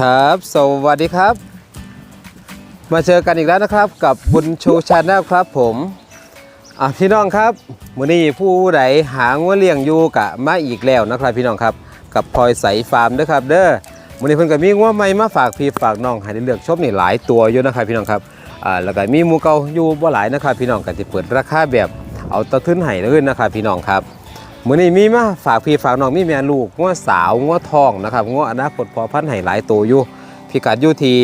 ครับ สวัสดีครับ มาเจอกันอีกแล้วนะครับ กับบุญชูชาแนลครับผมอะพี่น้องครับมื้อนี้ผู้ใดหางัวเลี้ยงอยู่กะมาอีกแล้วนะครับ พี่น้องครับกับพลอยใสฟาร์มด้อครับ เด้อมื้อนี้เพิ่นก็มีงัวใหม่มาฝากพี่ฝากน้องให้ได้เลือกชมนี่หลายตัวอยู่นะครับ พี่น้องครับอ่าแล้วก็มีหมูเก่าอยู่บ่หลายนะครับ พี่น้องก็สิเปิดราคาแบบเอาตะทึนให้เลยนะครับ พี่น้องครับ มื้อนี้มีมาฝากพี่ฝากน้องมีแม่ลูกงัวสาวงัวทองนะครับงัวอนาคตพอพันธุ์ให้หลายตัวอยู่พิกัดอยู่ที่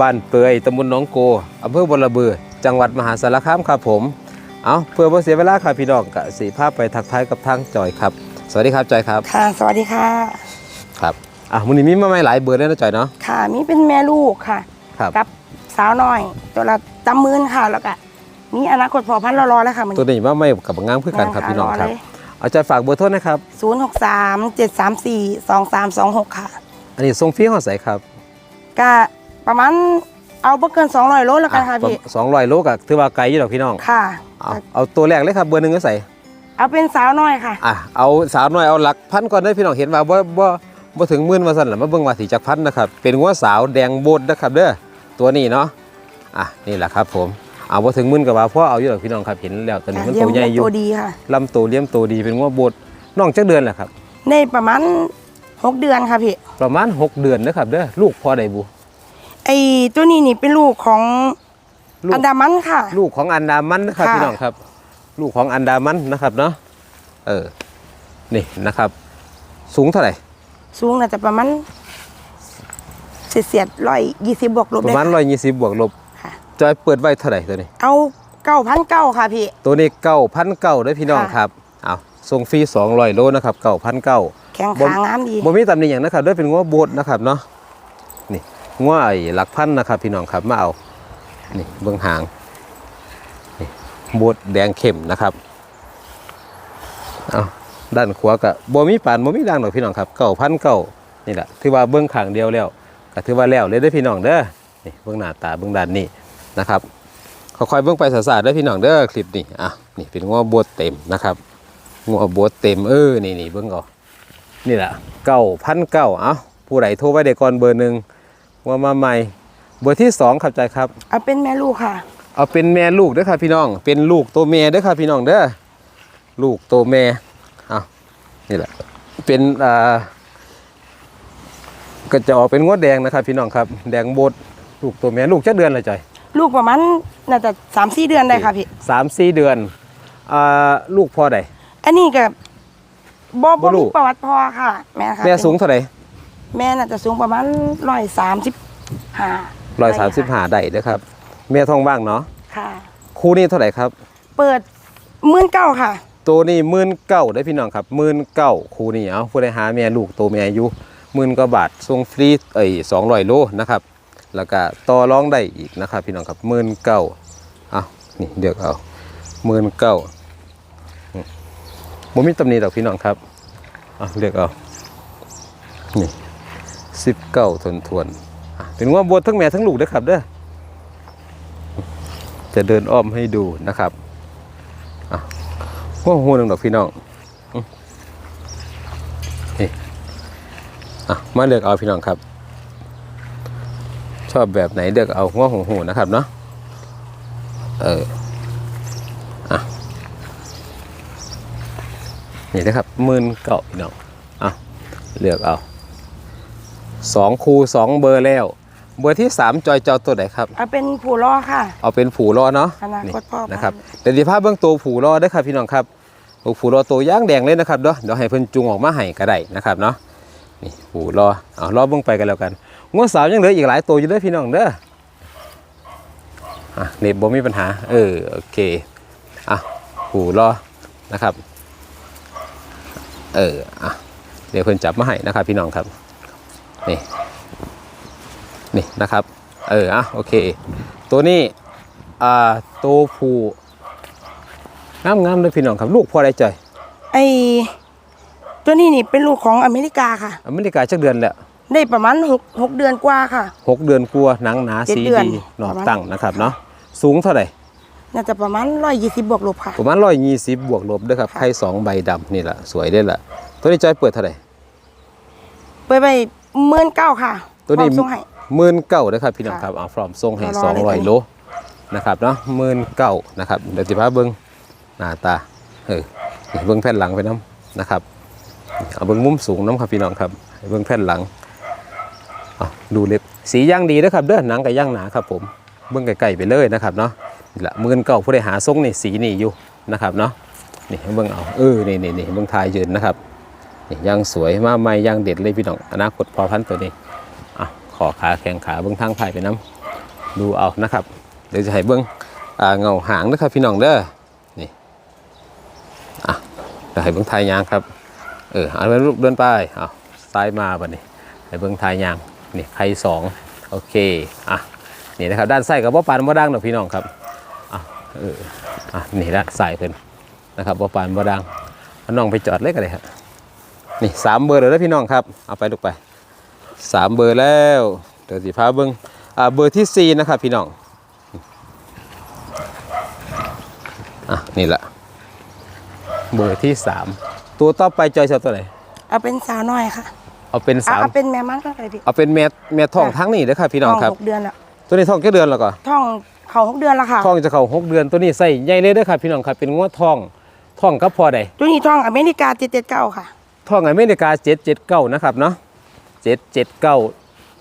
บ้านเปื่อยตำบลหนองโกอำเภอบัวระเบือ จังหวัดมหาสารคามครับผม เอาเพื่อบ่เสียเวลาครับพี่น้องกะสีภาพไปทักทายกับทางจอยครับ สวัสดีครับจอยครับ ค่ะ สวัสดีค่ะ ครับอะมื้อนี้มีมาใหม่หลายเบอร์เลยนะจอยเนาะ ค่ะ มีเป็นแม่ลูกค่ะ ครับ กับสาวน้อย ตัวละจำมื่นค่ะแล้วก็มีอนาคตพอพันธุ์รอๆแล้วค่ะมันตัวนี้มาใหม่กับงามคือกันครับพี่น้องครับเอาจอยฝากเบอร์โทรนะครับศูนย์หกสามเจ็ดสามสี่สองสามสองหกค่ะ อันนี้ส่งฟรีฮอดใสครับก็ประมาณเอาบ่เกินสองร้อยโลแล้วกันค่ะพี่ สองร้อยโลก็ถือว่าไกลอยู่ดอกพี่น้องค่ะ เอาเอาตัวแรกเลยครับเบอร์หนึ่งก็ใส่เอาเป็นสาวน้อยค่ะ อะเอาสาวน้อยเอาหลักพันก่อนได้อพี่น้องเห็นว่าบ่บ่บ่ถึงหมื่นว่าซั่นล่ะมาเบิ่งว่าสิจักพันนะครับเป็นงัวสาวแดงโบดนะครับเด้อตัวนี้เนาะอะนี่แหละครับผม เอาบ่ถึงหมื่นก็ว่าพ่อเอาอยู่ดอกพี่น้องครับเห็นแล้วตัวนี้มันเยี่ยตัวใหญ่อยู่ตัวดีค่ะลำตัวเลี้ยมตัวดีเป็นงัวโบดน้องจักเดือนแหละครับในประมาณหกเดือนค่ะพี่ประมาณ6เดือนนะครับเด้อลูกพ่อได้บุไอตัวนี้นี่เป็นลูกของลูกอันดามันค่ะ ลูกของอันดามันนะครับค่ะพี่น้องครับ ลูกของอันดามันนะครับเนาะเออนี่นะครับ สูงเท่าไหร่ สูงน่าจะประมาณเสียดร้อยยี่สิบบวกลบประมาณเลย120บวกลบ ค่ะจอยเปิดไว้เท่าไหร่ตัวนี้ เอาเก้าพันเก้าค่ะพี่ ตัวนี้เก้าพันเก้าด้วยพี่น้องค่ะครับเอาส่งฟรีสองร้อยโลนะครับเก้าพันเก้าแข็งบ่ขางามดีบ่มีตำหนิอย่างนะครับด้วยเป็นงัวโบดนะครับเนาะนี่งัวไอ้หลักพันนะครับ พี่น้องครับมาเอานี่เบื้องหางนี่โบดแดงเข้มนะครับเอาด้านขวากับบ่มีปานบ่มีด่างหรอกพี่น้องครับเก้าพันเก้านี่แหละถือว่าเบื้องขางเดียวแล้วก็ถือว่าแล้วเลยเด้อพี่น้องเด้อนี่เบื้องหน้าตาเบื้องด้านนี้ นะครับค่อยๆเบิ่งไปสาๆเด้อพี่น้องเด้อคลิปนี้อะนี่เป็นงัวบวชเต็มนะครับงัวบวชเต็มเออนี่นี่เบิ่งเอ่นี่แหละเก้าพันเก้าเอ้าผู้ใดโทรไว้ได้ก่อนเบอร์หนึ่งว่ามาใหม่ เบอร์ที่สองครับใจครับ เอาเป็นแม่ลูกค่ะ เอาเป็นแม่ลูกเด้อครับพี่น้อง เป็นลูกตัวแม่เด้อครับพี่น้องเด้อลูกตัวแม่เอานี่แหละเป็นอ่าก็จะออกเป็นงวดแดงนะครับพี่น้องครับ แดงโบดลูกตัวแม่ลูกจะเดือนอะไรใจอย ลูกประมาณน่าจะสามสี่เดือนได้ค่ะพี่สามสี่เดือนอ่าลูกพ่อใดอันนี้กับบ่บ่บ่รู้มีประวัติพ่อค่ะ แม่ค่ะแม่สูงเท่าไหร่แม่น่าจะสูงประมาณร้อยสามสิบห้าร้อยสามสิบห้าได้เด้อครับแม่ท้องว่างเนาะค่ะ คู่นี้เท่าไหร่ครับ เปิดหมื่นเก้าค่ะ ตัวนี้หมื่นเก้าได้อพี่น้องครับหมื่นเก้าคู่นี้เอาผู้ใดหาแม่ลูกตัวแม่อายุหมื่นกว่าบาทส่งฟรีเอ้ยสองร้อยโลนะครับ แล้วก็ต่อรองได้อีกนะครับพี่น้องครับหมื่นเก้าเอานี่เดี๋ยวเอาหมื่นเก้าบ่มีตำหนิดอกพี่น้องครับเอาเลือกเอานี่สิบเก้าทวนทวนๆเป็นว่าบวชทั้งแม่ทั้งลูกเด้อครับเด้อจะเดินอ้อมให้ดูนะครับอะหัวหัวหนึ่งดอกพี่น้องนี่อะมาเลือกเอาพี่น้องครับ ชอบแบบไหนเลือกเอาหัวหูหูนะครับเนาะเอออะนี่นะครับหมื่นเก่าพี่น้องอะเลือกเอาสองคูสองเบอร์แล้ว เบอร์ที่สามจอยเจ้าตัวไหนครับ เอาเป็นผู้ล่อค่ะ เอาเป็นผูรอเนาะอนาคตพ่อพันธุ์นะครับเดี๋ยวดีภาพเบื้องตัวผูรอเด้อครับพี่น้องครับโอ้ผูรอตัวย่างแดงเลยนะครับเด้อเดี๋ยวให้เพิ่นจุงออกมาให้ก็ได้นะครับเนาะนี่ผูรอเอารอเบื้องไปกันแล้วกัน งวดสาวยังเหลืออีกหลายตัวอยู่เด้อพี่น้องเด้ออะเน็บบ่มีปัญหา เออโอเคอะผูรอนะครับ เอออะเดี๋ยวเพิ่นจับมาให้นะครับ พี่น้องครับนี่นี่นะครับ เอออะโอเค ตัวนี้อ่าตัวผู้งามงามๆเลยพี่น้องครับ ลูกพ่อได้ใจอยไอตัวนี้นี่เป็นลูกของอเมริกาค่ะ อเมริกาจักเดือนแล้ว ได้ประมาณหกหกเดือนกว่าค่ะ หกเดือนกลัวาหนังหนาเจ็ดสีเดือนดีหนอประมาณ ตั้งนะครับเนาะสูงเท่าไหร่ น่าจะประมาณร้อยยี่สิบบวกลบค่ะ ประมาณร้อยยี่สิบบวกลบเด้วยครับค่ะ ไข่สองใบดำนี่แหละสวยได้ละตัวนี้จอยเปิดเท่าไหร่เปิดไปหมื่นเก้าค่ะตัวนี้ พร้อมส่งให้ หมื่นเก้านะครับพี่น้องค่ะครับเอาพร้อมส่งให้รอสองเลยร้อยตัวนี้โลนะครับเนาะหมื่นเก้านะครับเดี๋ยวสิพาเบิ้งหน้าตาเออนี่เบิ้งแผ่นหลังไปน้ำนะครับเอาเบิ้งมุมสูงน้ำครับพี่น้องครับให้เบิ้งแผ่นหลังเอา ดูเล็บสีย่างดีนะครับเด้อหนังกับย่างหนาครับผมเบิ้องไกลๆไปเลยนะครับเนาะนี่ละมื่นเก้าผู้ใดหาทรงนี่สีนี่อยู่นะครับเนาะนี่เบิ้องเอาเออนี่นี่นี่เบิ้องทายยืนนะครับนี่ย่างสวยมาใหม่ย่างเด็ดเลยพี่น้องอนาคตพอพันตัวนี้อะขอขาแข้งขาเบื้องทางภายไปน้ำดูเอานะครับเดี๋ยวจะให้เบื้องเงาหางนะครับพี่น้องเด้อนี่อะเดี๋ยวให้เบื้องทายยางครับเออเอาไปลูกเดินไปเอาซ้ายมาบัดนี้ให้เบื้องทายยาง นี่ไข่สองโอเคอะนี่นะครับด้านซ้กับบ่ปานบ่ดังหรอกพี่น้องครับอะเอออะนี่ด้านซ้ายเพิ่นนะครับบ่ปานบ่ดังน้องไปจอดเลยกันเลยครับนี่สามเบอร์เลยนะพี่น้องครับเอาไปลูกไปสามเบอร์แล้วเดี๋ยวสิพาเบิ้งอ่าเบอร์ที่สี่นะครับพี่น้องอะนี่แหละเบอร์ที่สามตัวต่อไปจอยชอบตัวไหนเอาเป็นสาวน้อยค่ะ เอาเป็นเอาสามเอาเป็นแม่มันก็ได้พี่เอาเป็นแม่แม่ท้องค่ะทั้งนี้นะครับพี่น้องท้องครับหกเดือนแล้วตัวนี้ท้องแค่เดือนแล้วก็ท้องเขาหกเดือนแล้วค่ะท้องจะเข้าหกเดือนตัวนี้ใส่ใหญ่เลยเด้อครับพี่น้องครับเป็นงวดท้องท้องกับพอใดตัวนี้ท้องอเมริกาเจ็ดเจ็ดเก้าค่ะท้องอเมริกาเจ็ดเจ็ดเก้านะครับเนาะเจ็ดเจ็ดเก้า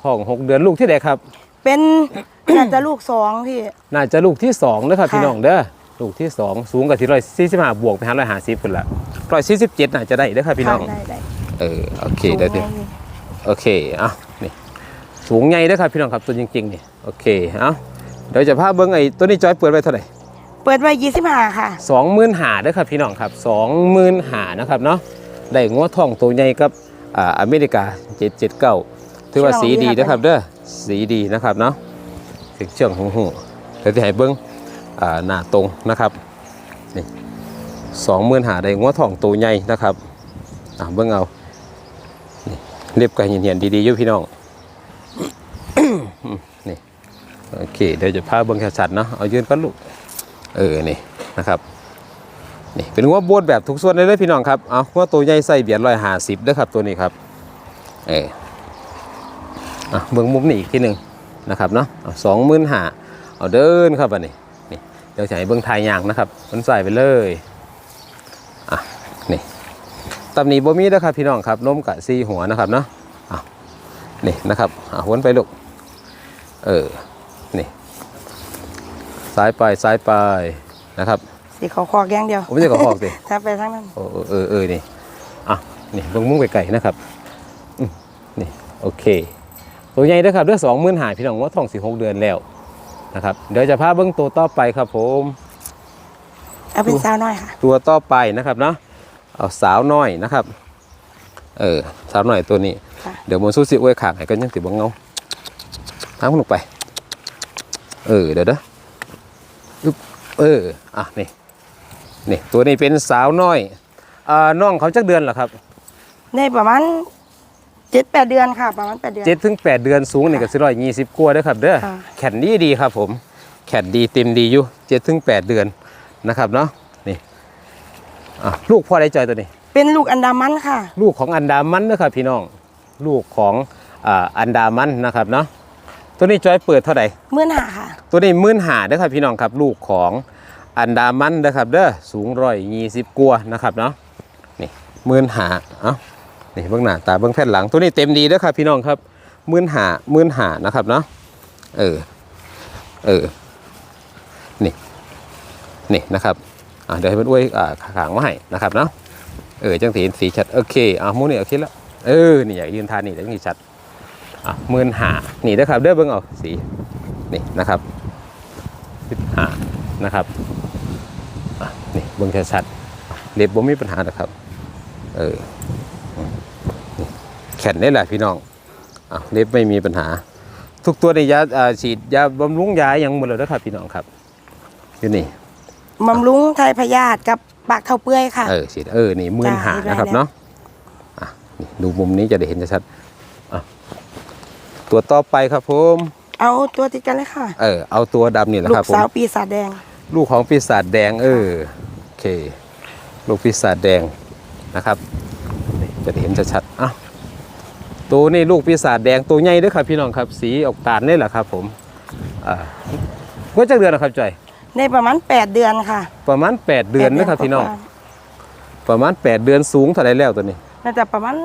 ท้องหกเดือนลูกที่ใดครับ เป็นน่าจะลูกสองพี่น่าจะลูกที่สองนะครับค่ะพี่น้องเด้อลูกที่สองสูงกว่าที่ร้อยสี่สิบห้าบวกไปหาร้อยห้าสิบคนละร้อยสี่สิบเจ็ดน่าจะได้เด้อครับพี่น้องได้ได้ เออโอเคสูงได้ดิไงโอเคอะนี่สูงใหญ่เด้อครับพี่น้องครับตัวจริงๆนี่โอเคเอ้าเดี๋ยวจะพาเบิ้งไอ้ตัวนี้จอยเปิดไว้เท่าไหร่เปิดไว้ยี่สิบห้าค่ะสองหมื่นหาเด้อครับพี่น้องครับสองหมื่นหานะครับเนาะได้งัวทองตัวใหญ่กับอ่าอเมริกาเจ็ดเจ็ดเก้าถือว่าสีดีนะครับเด้อสีดีนะครับเนาะเสียงเชื่องหูหูเดี๋ยวจะให้เบิ้งอ่าหน้าตรงนะครับนี่สองหมื่นหาได้งัวทองตัวใหญ่นะครับอ่าเบิ้งเอานี่ เรียบกันเหียนๆดีๆอยู่พี่น้องนี่โอเคเดี๋ยวจะพาเบิ้งชัดๆเนาะเอายืนกันลูกเออนี่นะครับนี่เป็นงัวโบดแบบทุกส่วนเลยเด้อพี่น้องครับเอางัวตัวใหญ่ใส่เบียดร้อยห้าสิบเด้อครับตัวนี้ครับเอออะเบิ้งมุมนี้อีกทีหนึ่งนะครับเนาะสองหมื่นหาเอาเดินครับอันนี้นี่เดี๋ยวจะให้เบิ้งทายยางนะครับมันใส่ไปเลยอะนี่ ตำหนิบ่มีเด้อครับพี่น้องครับนมกะซีหัวนะครับเนาะอะนี่นะครับอะวนไปลูกเออนี่ซ้ายไปซ้ายไปนะครับสีขาวคอกอย่างเดียวผมไม่ใช่กระหอกสิถ้าไปทั้งนั้นโอ้เออเออเออนี่อะนี่เบิ่งมุ้งไก่ๆนะครับอืมนี่โอเค ตัวใหญ่ด้วยครับเรื่องสองหมื่นหายพี่น้องว่าท้องสี่หกเดือนแล้วนะครับเดี๋ยวจะพาเบิ้งตัวต่อไปครับผมเอาเป็นสาวน้อยค่ะ ตัวต่อไปนะครับเนาะ เอาสาวน้อยนะครับ เออสาวน้อยตัวนี้ค่ะเดี๋ยวมันสู้สิอวยขางให้ก็ยังติดบังเงาทางลงไป เออเดี๋ยวเด้ออึ๊บเอออะนี่นี่ตัวนี้เป็นสาวน้อยอ่าน้องเขาจักเดือนเหรอครับได้ประมาณเจ็ดแปดเดือนค่ะประมาณแปดเดือนเจ็ดถึงแปดเดือนสูงนี่ก็สิร้อยยี่สิบกว่าเด้อครับเด้อค่ะแขนดีดีครับผมแขนดีเต็มดีอยู่เจ็ดถึงแปดเดือนนะครับเนาะนี่ อะลูกพ่อได้จอยตัวนี้ เป็นลูกอันดามันค่ะ ลูกของอันดามันนะครับพี่น้อง ลูกของอ่าอันดามันนะครับเนาะ ตัวนี้จอยเปิดเท่าไหร่เมื่อหาค่ะ ตัวนี้มื่นหาเด้อครับพี่น้องครับ ลูกของอันดามันเด้อครับเด้อ สูงร้อยยี่สิบกว่านะครับเนาะ นี่มื่นหาเอ้า นี่เบื้องหน้าตาเบื้องแผ่นหลัง ตัวนี้เต็มดีเด้อครับพี่น้องครับมื่นหามื่นหานะครับเนาะ เออ เออ นี่ นี่นะครับอ่า เดี๋ยวให้มันอวยขางมาให้นะครับเนาะเออจังสีสีชัดโอเคอะหมูนี่โอเคแล้วเออนี่อยากยืนทานนี่จังสีชัดอะหมื่นหานี่เด้ครับเด้อเบิ่งเอาสีนี่นะครับสิบหานะครับอะนี่เบิ่งชัดๆเล็บบ่มีปัญหาหรอกครับ เออแขนได้แหละพี่น้องอะเล็บไม่มีปัญหา ทุกตัวในยาอ่าฉีดยาบำรุงยาอย่างหมดเลยนะครับพี่น้องครับอยู่นี่ บำรุงไทยพยาธิกับปากเท่าเปื่อยค่ะ เออฉีดเออนี่หมื่นหาได้นะครับได้เนาะอะนี่ดูมุมนี้จะได้เห็นชัดๆอะตัวต่อไปครับผมเอาตัวติดกันเลยค่ะ เออเอาตัวดำนี่แหละลูครับกผมสาวปีศาจแดง ลูกของปีศาจแดงเออโอเค ลูกปีศาจแดงนะครับนี่จะได้เห็นชัดๆอะตัวนี้ลูกปีศาจแดงตัวใหญ่เด้วยครับพี่น้องครับ สีออกตาลนี่แหละครับ ผมอ่าว่าจักเดือนนะครับจอย ได้ประมาณ 8 เดือนค่ะ ประมาณ 8 เดือนนะครับพี่น้องกว่าประมาณ 8 เดือนสูงเท่าไรแล้วตัวนี้ๆน่าจะประมาณ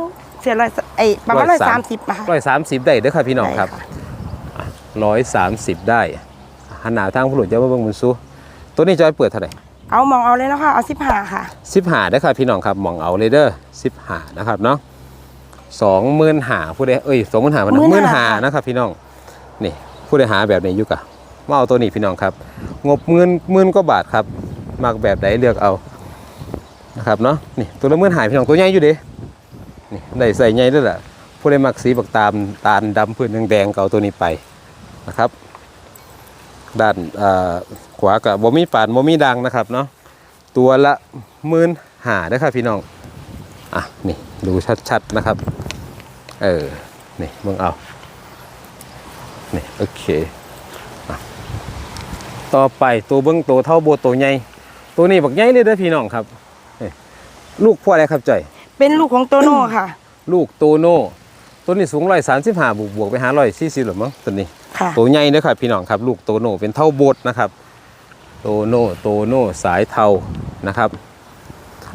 เสียร้อยไอยประมาณร้ร้ออยยสาสามมสิบอะค่ะร้อยสามสิบได้เด้อครับพี่น้องครับได้ะร้อยสามสิบได้หันหน้าทางผู้หลุดจะมาเบิ่งมุนซูตัวนี้จอยเปิดเท่าไหร่เอามองเอาเลยนะคะเอาสิบห้าค่ะสิบหาได้อครับพี่น้องครับมองเอาเลยเด้อสิบหานะครับเนาะสองหมื่นหาผู้ใดเอ้ยสองหมื่นหามันหมื่นหานะครับพี่น้องนี่ผู้ใดหาแบบไหนอยู่กะ มาเอาตัวนี้พี่น้องครับ งบหมื่นหมื่นกว่าบาทครับมากแบบไหนเลือกเอานะครับเนาะนี่ตัวละหมื่นหายพี่น้องตัวใหญ่อยู่เด้นี่ได้ใส่ใหญ่ด้วยแหละผู้ใดมักสีบักตามตาลดำพื้นแดงๆก็เอาตัวนี้ไปนะครับ ด้านขวากับบ่มีปานบ่มีดังนะครับเนาะตัวละหมื่นหาได้ครับพี่น้องอะนี่ดูชัดๆนะครับ เออนี่มึงเอานี่โอเค ต่อไปตัวเบิ้งตัวเท่าโบตัวใหญ่ตัวนี้บักใหญ่เลยเด้อพี่น้องครับนี่ลูกพ่ออะไรครับจ่อย เป็นลูกของโตโน่ค่ะ ลูกโตโน่ตัวนี้สูงร้อยสามสิบห้าบวกบวกไปหาร้อยสี่สิบหรือมั้งตัวนี้ค่ะตัวใหญ่นะครับพี่น้องครับ ลูกโตโน่เป็นเท่าโบดนะครับ โตโน่โตโน่สายเทานะครับ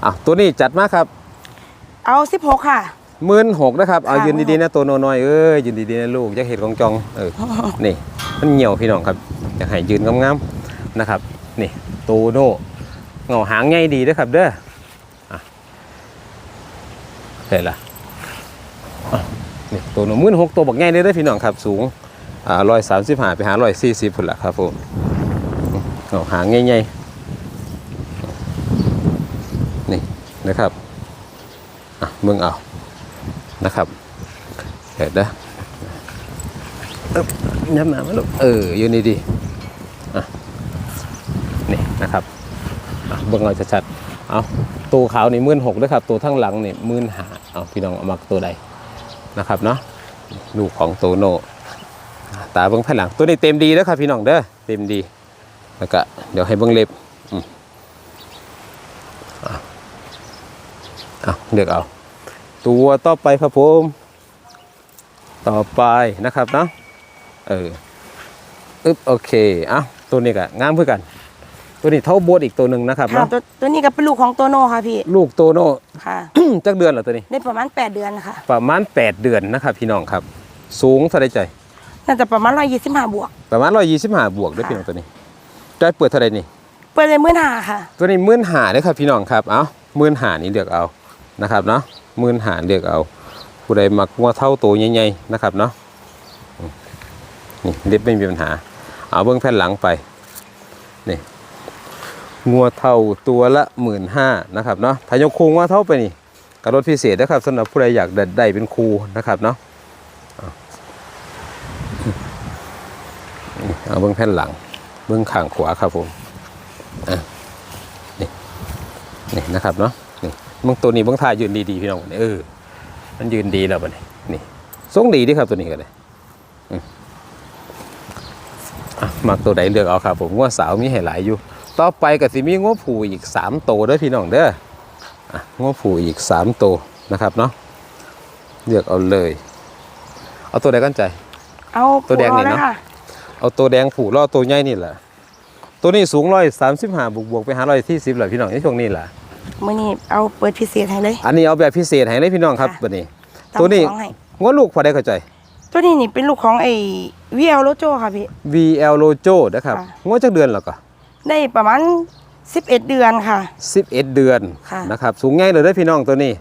อะตัวนี้จัดมาครับ เอาสิบหกค่ะหมื่นหกนะครับ เอาค่ะยืนดีๆนะตัวโนน้อยเอ้ยยืนดีๆนะลูกอยากเห็นของจองเออนี่ มันเหี่ยวพี่น้องครับอยากให้ยืนงามๆนะครับนี่โตโน่เงาหางใหญ่ดีนะครับเด้อเห็นละนี่ตัวโนหมื่นหกตัวบักใหญ่เลยเด้อพี่น้องครับสูงอ่าร้อยสามสิบห้าไปหาร้อยสี่สิบพุ่นละครับผมเงาหางใหญ่ๆนี่นะครับอะมึงเอานะครับเดี๋ยวนะ ยับมามลูกเอออยืนดีอะนี่นะครับเบิ่งเอาชัดๆเอาตัวขาวนี่มื่นหกด้วยครับ ตัวทั้งหลังนี่มื่นหาเอาพี่น้องเอามาตัวใดนะครับเนาะลูกของโตโน่ตาเบิ่งภายหลังตัวนี้เต็มดีแล้วครับพี่น้องเด้อเต็มดีแล้วก็เดี๋ยวให้เบิ่งเล็บอะเอาเลือกเอา ตัวต่อไปครับผม ต่อไปนะครับเนาะ เอออึ๊บโอเคอะตัวนี้ก็งามเพื่อกัน ตัวนี้เท่าโบดอีกตัวหนึ่งนะครับค่ะเนาะตัวตัวนี้ก็เป็นลูกของโตโน่ค่ะพี่ลูกโตโน่ ค่ะ จักเดือนเหรอตัวนี้ ได้ประมาณ 8 เดือนค่ะ ประมาณ 8 เดือนนะครับพี่น้องครับ สูงเท่าไรใจน่าจะประมาณร้อยยี่สิบห้าบวก ประมาณ125บวกด้วยพี่น้องตัวนี้จอยเปิดเท่าไรนี่ เปิดเลยมื่นหาค่ะ ตัวนี้มื่นหาเด้อครับพี่น้องครับ เอามื่นหานี่เลือกเอานะครับเนาะมื่นหาเลือกเอา ผู้ใดมักงัวเท่าตัวใหญ่ๆนะครับเนาะอืม นี่เล็บไม่มีปัญหา เอาเบื้องแผ่นหลังไปนี่งัวเท่าตัวละหมื่นห้านะครับเนาะถ้ายกคูงัวเท่าไปนี่กระรถพิเศษนะครับสำหรับผู้ใดอยากได้ไดเป็นครูนะครับเนาะเอาเบื้องแผ่นหลัง เบื้องข้างขวาครับผมนี่นะครับเนาะนี่บางตัวนี้บางท่ายืนดีๆพี่น้องเออมันยืนดีแล้วบัดนี้นี่ทรงดีดีครับตัวนี้ก็เลยอืมอะ มักตัวใดเลือกเอาครับ ผมว่าสาวมีให้หลายอยู่ ต่อไปก็สิมีง้อผูอีกสามตัวเด้อพี่น้องเด้ออะง้อผูอีกสามตัวนะครับเนาะเลือกเอาเลย เอาตัวใดกันใจเอาตัวแดงนี่ผูอเนอะค่ะเอาตัวแดงผูล่อตัวใหญ่นี่แหละตัวนี้สูงร้อยสามสิบห้าบวกบวกๆไปหาร้อยที่สิบแหละพี่น้องในช่วงนี้แหละมื่อนี้เอาเปิดพิเศษให้เลย อันนี้เอาแบบพิเศษให้เลยพี่น้องครับค่ะบัดนี้ตามตัวนี้ของให้ง้อลูกพอได้เข้าใจ ตัวนี้นี่เป็นลูกของไอ้วีเอลโลโจค่ะพี่ VL Lojo นะครับค่ะง้อจักเดือนแล้วก็ได้ประมาณ 11 เดือนค่ะ 11 เดือนค่ะ นะครับ สูงง่ายเลยเด้อพี่น้องตัวนี้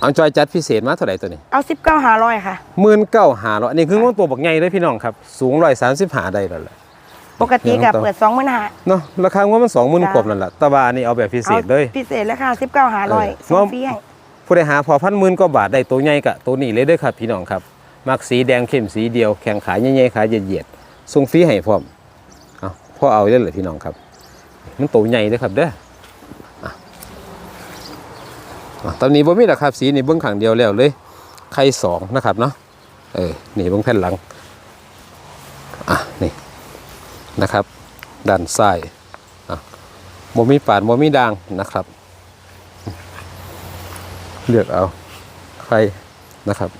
เอาจอยจัดพิเศษมาเท่าไหร่ตัวนี้เอา 19หาร้อยค่ะ หมื่นเก้าหาร้อยอันนี้คือง้อตัวบักใหญ่เลยพี่น้องครับ สูงร้อยสามสิบหาได้แล้วแหละปกติกับเปิด2มื่นหาเนาะราคาง้อมันสองหมื่นจ้ะกว่านั่นแหละแตะบานี่เอาแบบพิเศษเลย พิเศษแล้วค่ะ 19หาร้อยเออส่งฟรีให้ผู้ใดหาพอพันหมื่นก็บาทได้ตัวใหญ่กะตัวนี้เลยเด้อครับพี่น้องครับ มักสีแดงเข้มสีเดียวแข็งขาใหญ่ๆขาเหยียดๆส่งฟรีให้พร้อมเอาพ่อเอาได้เลยพี่น้องครับ มันโตใหญ่เด้อครับเด้อตอนนี้บ่มีหรอกครับสีนี่เบิ้งขังเดียวแล้วเลยไข่สองนะครับเนาะเออนี่เบิ้งแผ่นหลังอะนี่นะครับด้านซ้ายอะบ่มีปาดบ่มีด่างนะครับ เลือกเอาใครนะครับ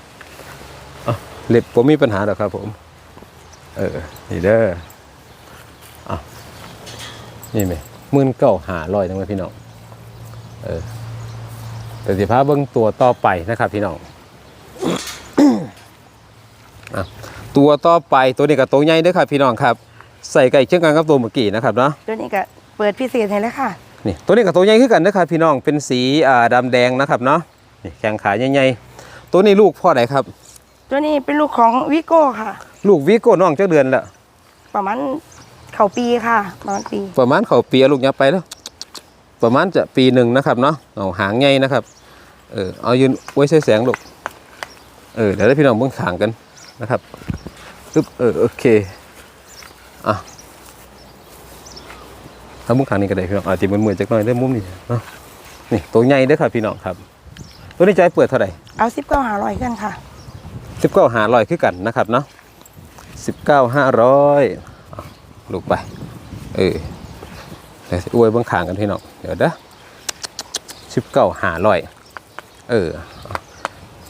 เล็บผมมีปัญหาหรอกครับผม เออ นี่เด้ออะนี่ไหมมื่นเก้าหาลอยทั้งหมดพี่น้อง เออแต่สิพาเบิ้งตัวต่อไปนะครับ พี่น้องอะตัวต่อไปตัวนี้กับตัวใหญ่เด้อครับพี่น้องครับ ใส่ไก่เชื่อกันกับตัวเมื่อกี้นะครับเนาะตัวนี้ก็เปิดพิเศษให้แล้วค่ะนี่ตัวนี้กับตัวใหญ่ขึ้นกันนะครับพี่น้องเป็นสีอ่าดำแดงนะครับเนาะนี่แข้งขาใหญ่ๆตัวนี้ลูกพ่อไหนครับ ตัวนี้เป็นลูกของวิโก้ค่ะ ลูกวิโก้น้องเจ้าเดือนละประมาณเข่าปีค่ะ ประมาณปี ประมาณเขาปีลูกยับไปแล้ว ประมาณจะปีหนึ่งนะครับเนาะเอาหางใหญ่นะครับ เออเอายืนไว้ใช้แสงลูกเออเดี๋ยวให้พี่น้องเบิ่งขางกันนะครับปึ๊บเออโอเคอะถ้ามุมขางนี้ก็ได้พี่น้องอาจจะมือๆจักหน่อยได้อมุมนี้เนาะนี่ตัวใหญ่เด้อครับพี่น้องครับ ตัวนี้จะให้เปิดเท่าไหร่เอาซิปเก้าหาร้อยกันค่ะ สิบเก้าหาร้อยคือกันนะครับเนาะสิบเก้าห้าร้อยลูกไป เออเดี๋ยวอวยเบื้องขางกันพี่น้องเดี๋ยวเด้อสิบเก้าหาร้อยเออ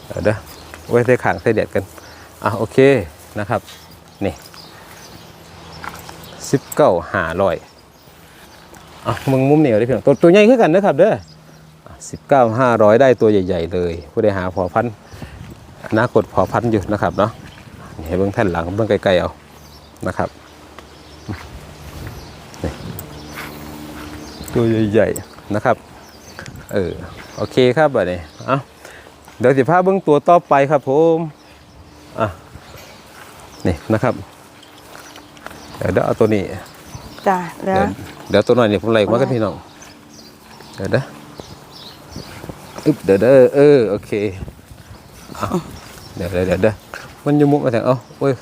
เดี๋ยวเด้ออวยใส่ขางใส่เด็ดกันอะโอเคนะครับนี่สิบเก้าหาร้อยอะมึงมุมเหนียวได้พี่น้องตัวตัวใหญ่คือกันนะครับเด้อสิบเก้าห้าร้อยได้ตัวใหญ่ ๆ เลยผู้ใดหาพอพันธุ์ อนาคตพอพันธุ์อยู่นะครับเนาะนี่ให้เบื้องแผ่นหลังเบื้องไกลๆเอานะครับนี่ตัวใหญ่ๆนะครับเออโอเคครับแบบนี้เอาเดี๋ยวสิพาเบื้องตัวต่อไปครับผมอะนี่นะครับเดี๋ยวเดี๋ยวเอาตัวนี้จ้ะแล้เดี๋ยววเดี๋ยวตัวหน่อยเนี่ยผมไล่มากันพี่น้องเดี๋ยวเด้ออึ๊บเดี๋ยวเด้อเออโอเคเอา เดี๋ยวเดี๋ยวเดี๋ยวเด้อมันอยุมุกมาแทงเอาโอ้ย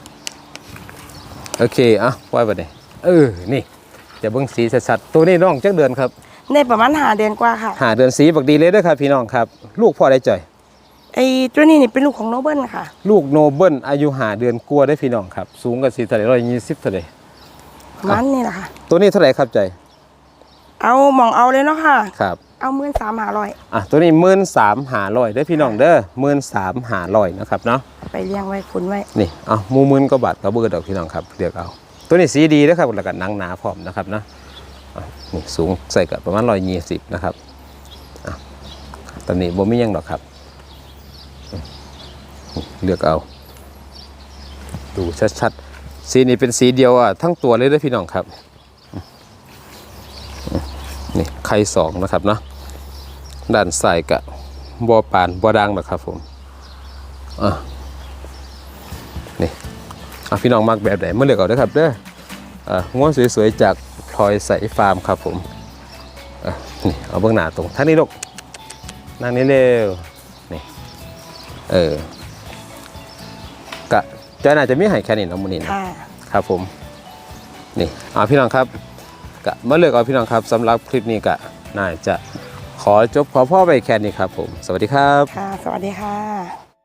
โอเคอะปล่อยไปเลยเออนี่จะเบิ่งสีสัดๆตัวนี้น้องจักเดือนครับได้ประมาณหาเดือนกว่าค่ะหาเดือนสีบักดีเลยเด้อครับพี่น้องครับ ลูกพ่อได้จ่อยไอ้ตัวนี้นี่เป็นลูกของโนเบิลค่ะ ลูกโนเบิลอายุหาเดือนกลัวาได้อพี่น้องครับ สูงกับสีเท่าไหร่ร้อยยี่สิบเท่าไหร่ประมาณนี้แหละค่ะ ตัวนี้เท่าไหร่ครับใจอยเอาหมองเอาเลยเนาะค่ะ ครับ เอาหมื่นสามหาร้อยอะตัวนี้หมื่นสามหาลอยเด้อพี่น้องเด้อหมื่นสามหาลอยนะครับเนาะไปเลี้ยงไว้คุณไว้นี่เอาหมูหมื่นก็บาทก็เบิดดอกพี่น้องครับเรียกเอา ตัวนี้สีดีนะครับแล้วก็หนังหนาพร้อมนะครับเนาะอะนี่สูงใส่กับประมาณร้อยยี่สิบนะครับอะตอนนี้บ่มีหยังหรอกครับอืมเลือกเอา ดูชัดๆสีนี้เป็นสีเดียวอะทั้งตัวเลยเด้อพี่น้องครับอืมอืม นี่ไข่สองนะครับเนาะด้านซ้ายกะบ่อปานบ่อดังนะครับผมอะนี่อะพี่น้องมักแบบไหนมาเลือกเอาเด้อครับเด้ออะง้วนสวยๆจากพลอยใสฟาร์มครับผมอะนี่เอาเบื้องหน้าตรงท่างนี้ลูกนั่งนี้เร็วนี่เออกะเจ้าน่าจะมีให้แค่นี้เนาะมูนี่นะค่ะครับผมนี่เอาพี่น้องครับ กะมาเลือกเอาพี่น้องครับสำหรับคลิปนี้กะน่าจะขอจบขอพ่อไปแค่นี้ครับผม สวัสดีครับ ค่ะ สวัสดีค่ะ